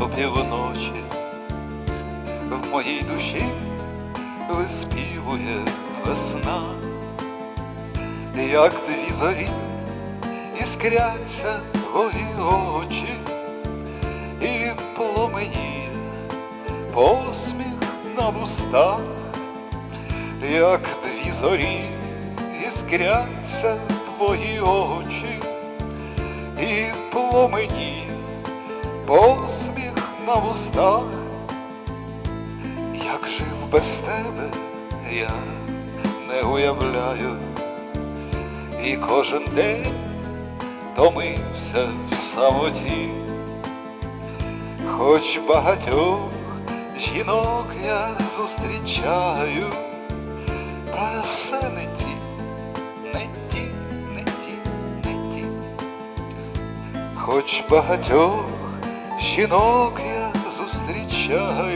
опівночі в моїй душі виспівує весна, як дві зорі іскряться твої очі, і пломеніє посміх на вустах, як дві зорі іскряться твої очі, і пломеніє посміх на вустах, як жив без тебе, я не уявляю, і кожен день томився в самоті, хоч багатьох жінок я зустрічаю, та все не ті, не ті, не ті, не ті. Хоч багатьох жінок я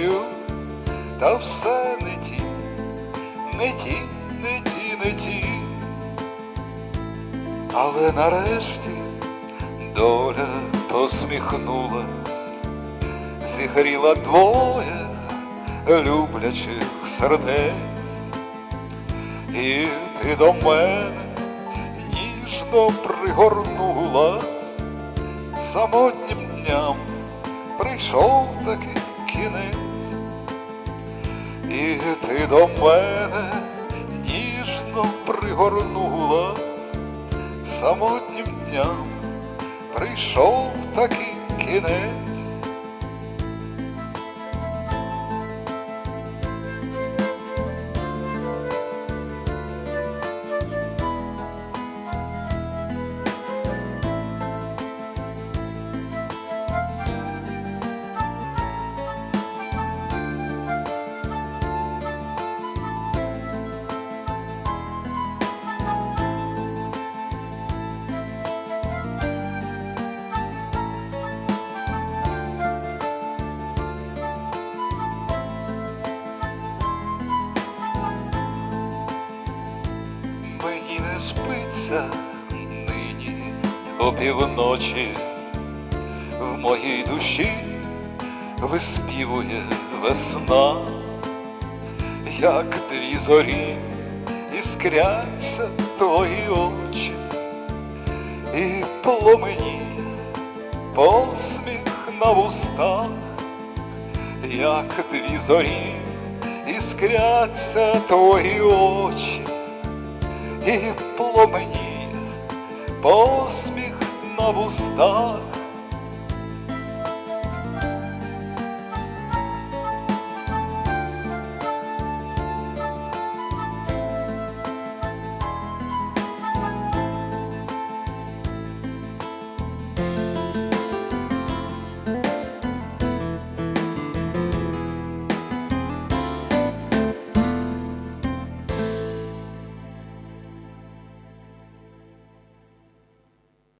та все не ті, не ті, не ті, не ті. Але нарешті доля посміхнулась, зігріла двоє люблячих сердець, і ти до мене ніжно пригорнулась, самотнім дням прийшов таки кінець, і ти до мене ніжно пригорнулась, самотнім дням прийшов такий кінець. Мені не спиться нині опівночі, в моїй душі виспівує весна, як дві зорі іскряться твої очі, і пломені посміх на вустах, як дві зорі іскряться твої очі і пломені, посміх на вустах,